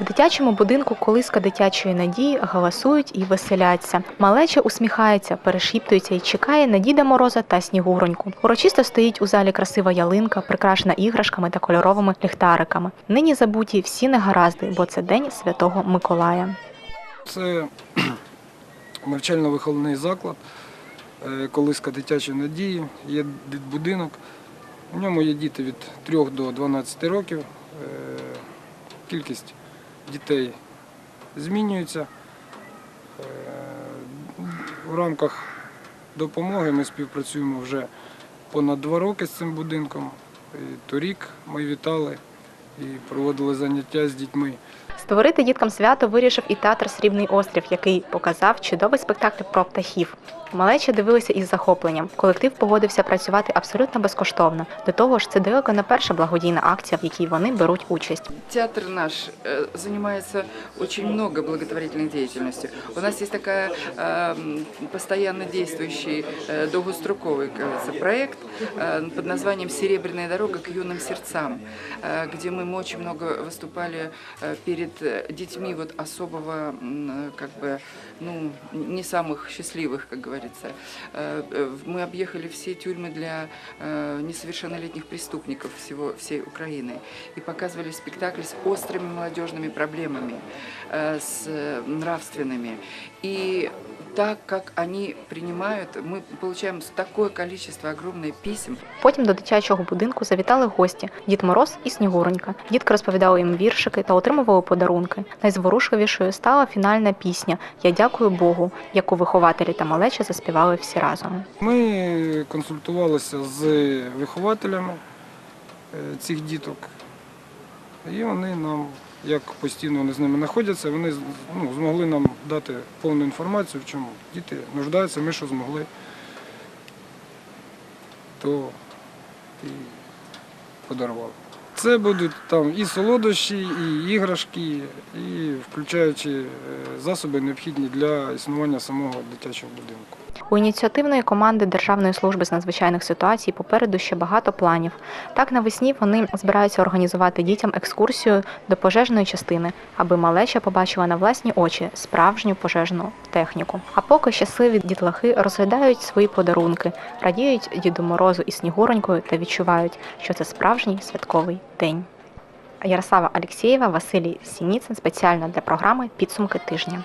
В дитячому будинку колиска дитячої надії галасують і веселяться. Малеча усміхається, перешіптується і чекає на Діда Мороза та Снігуроньку. Урочисто стоїть у залі красива ялинка, прикрашена іграшками та кольоровими ліхтариками. Нині забуті всі негаразди, бо це день Святого Миколая. Це навчально-виховний заклад, е, колиска дитячої надії, є дитбудинок. В ньому є діти від 3 до 12 років. Е, Кількість дітей змінюється. У рамках допомоги ми співпрацюємо вже понад два роки з цим будинком. Торік ми вітали і проводили заняття з дітьми. Створити діткам свято вирішив і театр Срібний острів, який показав чудовий спектакль про птахів. Малечі дивилися із захопленням. Колектив погодився працювати абсолютно безкоштовно. До того ж, це далеко не перша благодійна акція, в якій вони беруть участь. Театр наш э, занимается очень много благотворительной деятельностью. У нас есть такая эм, постоянно действующий э, долгостроковый как говорится, проект э, под названием «Серебряная дорога к юным сердцам», э, где мы очень много выступали э, перед э, детьми вот особого, э, как бы, ну, не самых счастливых, как говорится. Э, э, Мы объехали все тюрьмы для э, несовершеннолетних преступников всего, всей Украины и показывали спектакль с острыми молодежными проблемами, э, с э, нравственными. И так как они принимают, мы получаем такое количество огромное писем. Потім до дитячого будинку завітали гості Дід Мороз і Снігуронька. Дітки розповідали їм віршики та отримували подарунки. Найзворушливішою стала фінальна пісня Я дякую Богу, яку вихователі та малеча заспівали всі разом. Ми консультувалися з вихователями е, цих діток, і вони нам, як постійно вони з ними знаходяться, вони ну, змогли нам дати повну інформацію, в чому діти нуждаються, ми що змогли, то і подарували. Це будуть там і солодощі, і іграшки, і включаючи е, засоби необхідні для існування самого дитячого будинку. У ініціативної команди Державної служби з надзвичайних ситуацій попереду ще багато планів. Так навесні вони збираються організувати дітям екскурсію до пожежної частини, аби малеча побачила на власні очі справжню пожежну техніку. А поки щасливі дітлахи розглядають свої подарунки, радіють Діду Морозу і Снігуронькою та відчувають, що це справжній святковий день. Ярослава Алексєєва, Василій Сініцин спеціально для програми Підсумки тижня.